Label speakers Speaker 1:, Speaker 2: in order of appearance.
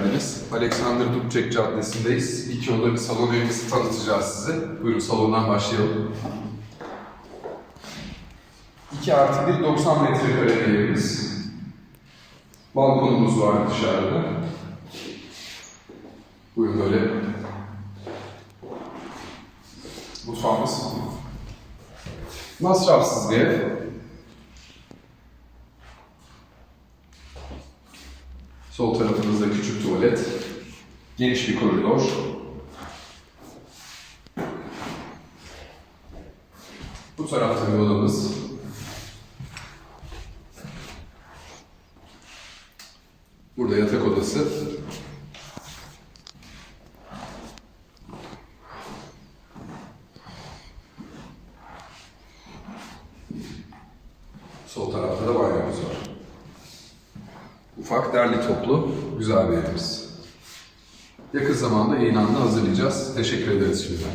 Speaker 1: geldiniz. Alexander Dubček Caddesi'ndeyiz. İki oda bir salon evimizi tanıtacağız size. Buyurun salondan başlayalım. 2 artı 1, 90 metrekare bir evimiz. Balkonumuz var dışarıda. Buyurun böyle. Mutfağımız. Masrafsız bir ev. Sol tarafımızda küçük tuvalet. Geniş bir koridor. Bu tarafta bir odamız. Burada yatak odası. Sol tarafta da banyomuz var. Ufak, derli toplu, güzel bir evimiz. Yakın zamanda yayınlandı hazırlayacağız. Teşekkür ederiz şimdiden.